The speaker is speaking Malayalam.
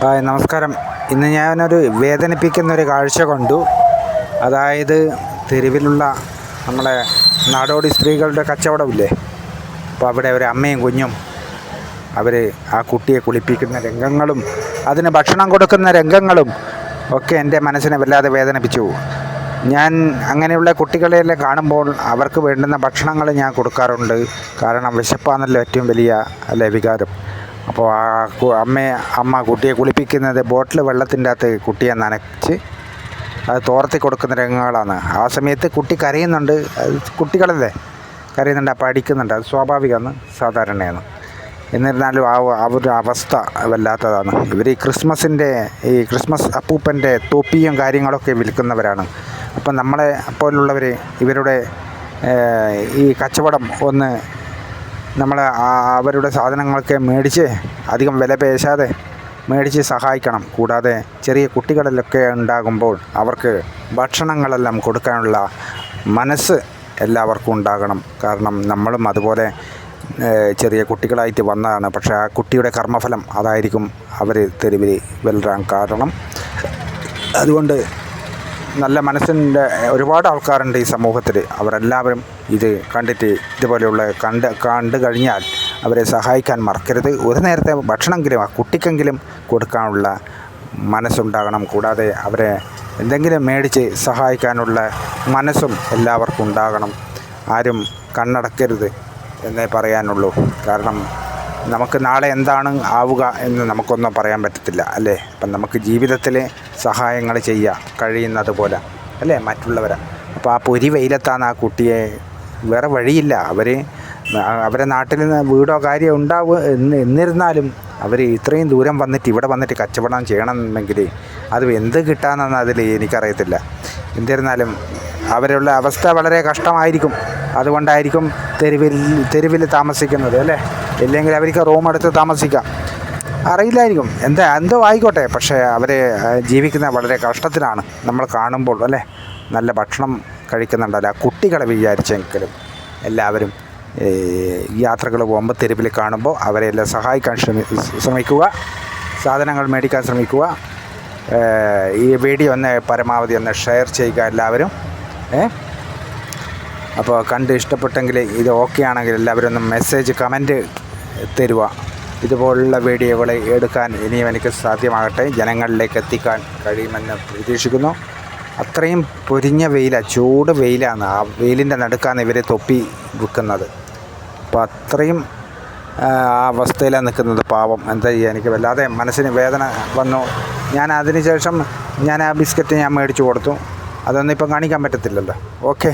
ഹായ് നമസ്കാരം. ഇന്ന് ഞാനൊരു വേദനിപ്പിക്കുന്ന ഒരു കാഴ്ച കണ്ടു. അതായത് തെരുവിലുള്ള നമ്മളെ നാടോടി സ്ത്രീകളുടെ കച്ചവടമില്ലേ? അപ്പോൾ അവിടെ ഒരു അമ്മയും കുഞ്ഞും അവർ ആ കുട്ടിയെ കുളിപ്പിക്കുന്ന രംഗങ്ങളും അതിന് ഭക്ഷണം കൊടുക്കുന്ന രംഗങ്ങളും ഒക്കെ എന്റെ മനസ്സിനെ വല്ലാതെ വേദനിപ്പിച്ചു. ഞാൻ അങ്ങനെയുള്ള കുട്ടികളെയെല്ലാം കാണുമ്പോൾ അവർക്ക് വേണ്ടുന്ന ഭക്ഷണങ്ങൾ ഞാൻ കൊടുക്കാറുണ്ട്. കാരണം വിശപ്പാണല്ലോ ഏറ്റവും വലിയ അല്ലേ വികാരം? അപ്പോൾ ആ അമ്മ അമ്മ കുട്ടിയെ കുളിപ്പിക്കുന്നത് ബോട്ടിൽ വെള്ളത്തിന്റെ അകത്ത് കുട്ടിയെ നനച്ച് അത് തോർത്തി കൊടുക്കുന്ന രംഗങ്ങളാണ്. ആ സമയത്ത് കുട്ടി കരയുന്നുണ്ട്. കുട്ടികളല്ലേ? കരയുന്നുണ്ട്. അപ്പോൾ അടിക്കുന്നുണ്ട്. അത് സ്വാഭാവികമാണ്. സാധാരണയാണ്. എന്നിരുന്നാലും ആ ആ ഒരു അവസ്ഥ വല്ലാത്തതാണ്. ഇവർ ഈ ക്രിസ്മസിന്റെ ഈ ക്രിസ്മസ് അപ്പൂപ്പന്റെ തൊപ്പിയും കാര്യങ്ങളൊക്കെ വിൽക്കുന്നവരാണ്. അപ്പം നമ്മളെ പോലുള്ളവർ ഇവരുടെ ഈ കച്ചവടം ഒന്ന് നമ്മൾ അവരുടെ സാധനങ്ങളൊക്കെ മേടിച്ച് അധികം വില പേശാതെ മേടിച്ച് സഹായിക്കണം. കൂടാതെ ചെറിയ കുട്ടികളിലൊക്കെ ഉണ്ടാകുമ്പോൾ അവർക്ക് ഭക്ഷണങ്ങളെല്ലാം കൊടുക്കാനുള്ള മനസ്സ് എല്ലാവർക്കും ഉണ്ടാകണം. കാരണം നമ്മളും അതുപോലെ ചെറിയ കുട്ടികളായിട്ട് വന്നതാണ്. പക്ഷേ ആ കുട്ടിയുടെ കർമ്മഫലം അതായിരിക്കും അവർ തെരുവിൽ വെല്ലാൻ കാരണം. അതുകൊണ്ട് നല്ല മനസ്സിന്റെ ഒരുപാട് ആൾക്കാരുണ്ട് ഈ സമൂഹത്തിൽ. അവരെല്ലാവരും ഇത് കണ്ടിട്ട് ഇതുപോലെയുള്ള കണ്ട് കണ്ടു കഴിഞ്ഞാൽ അവരെ സഹായിക്കാൻ മറക്കരുത്. ഒരു നേരത്തെ ഭക്ഷണമെങ്കിലും ആ കുട്ടിക്കെങ്കിലും കൊടുക്കാനുള്ള മനസ്സുണ്ടാകണം. കൂടാതെ അവരെ എന്തെങ്കിലും മേടിച്ച് സഹായിക്കാനുള്ള മനസ്സും എല്ലാവർക്കും ഉണ്ടാകണം. ആരും കണ്ണടക്കരുത് എന്നേ പറയാനുള്ളൂ. കാരണം നമുക്ക് നാളെ എന്താണ് ആവുക എന്ന് നമുക്കൊന്നും പറയാൻ പറ്റത്തില്ല അല്ലേ? അപ്പം നമുക്ക് ജീവിതത്തിൽ സഹായങ്ങൾ ചെയ്യുക കഴിയുന്നത് പോലെ അല്ലേ? മറ്റുള്ളവരെ. അപ്പോൾ ആ പൊരി വെയിലത്താണ് ആ കുട്ടിയെ വേറെ വഴിയില്ല. അവർ അവരെ നാട്ടിൽ നിന്ന് വീടോ കാര്യം ഉണ്ടാവും എന്ന് എന്നിരുന്നാലും അവർ ഇത്രയും ദൂരം വന്നിട്ട് ഇവിടെ വന്നിട്ട് കച്ചവടം ചെയ്യണമെന്നെങ്കിൽ അത് എന്ത് കിട്ടാമെന്ന് അതിൽ എനിക്കറിയത്തില്ല. എന്നിരുന്നാലും അവരുള്ള അവസ്ഥ വളരെ കഷ്ടമായിരിക്കും. അതുകൊണ്ടായിരിക്കും തെരുവിൽ തെരുവിൽ താമസിക്കുന്നത് അല്ലേ? ഇല്ലെങ്കിൽ അവർക്ക് റൂം എടുത്ത് താമസിക്കാം. അറിയില്ലായിരിക്കും. എന്താ എന്തോ ആയിക്കോട്ടെ. പക്ഷേ അവർ ജീവിക്കുന്ന വളരെ കഷ്ടത്തിലാണ്. നമ്മൾ കാണുമ്പോൾ അല്ലേ? നല്ല ഭക്ഷണം കഴിക്കുന്നുണ്ടല്ല. കുട്ടികളെ വിചാരിച്ചെങ്കിലും എല്ലാവരും യാത്രകൾ പോകുമ്പോൾ തെരുവിൽ കാണുമ്പോൾ അവരെല്ലാം സഹായിക്കാൻ ശ്രമി ശ്രമിക്കുക. സാധനങ്ങൾ മേടിക്കാൻ ശ്രമിക്കുക. ഈ വീഡിയോ ഒന്ന് പരമാവധി ഒന്ന് ഷെയർ ചെയ്യുക എല്ലാവരും. അപ്പോൾ കണ്ട് ഇഷ്ടപ്പെട്ടെങ്കിൽ ഇത് ഓക്കെ ആണെങ്കിൽ എല്ലാവരും ഒന്ന് മെസ്സേജ് കമന്റ് തരുക. ഇതുപോലുള്ള വീഡിയോകളെ എടുക്കാൻ ഇനിയും എനിക്ക് സാധ്യമാകട്ടെ. ജനങ്ങളിലേക്ക് എത്തിക്കാൻ കഴിയുമെന്ന് പ്രതീക്ഷിക്കുന്നു. അത്രയും പൊരിഞ്ഞ വെയിലാണ് ചൂട് വെയിലാണ് ആ വെയിലിന്റെ നടുക്കാണ് ഇവരെ തൊപ്പി വിൽക്കുന്നത് അപ്പോൾ അത്രയും ആ അവസ്ഥയിലാണ് നിൽക്കുന്നത് പാവം. എന്താ ചെയ്യുക എനിക്ക് വല്ലാതെ മനസ്സിന് വേദന വന്നു. ഞാൻ അതിനുശേഷം ഞാൻ ആ ബിസ്ക്കറ്റ് ഞാൻ മേടിച്ചു കൊടുത്തു. അതൊന്നും ഇപ്പം കാണിക്കാൻ പറ്റത്തില്ലല്ലോ. ഓക്കെ.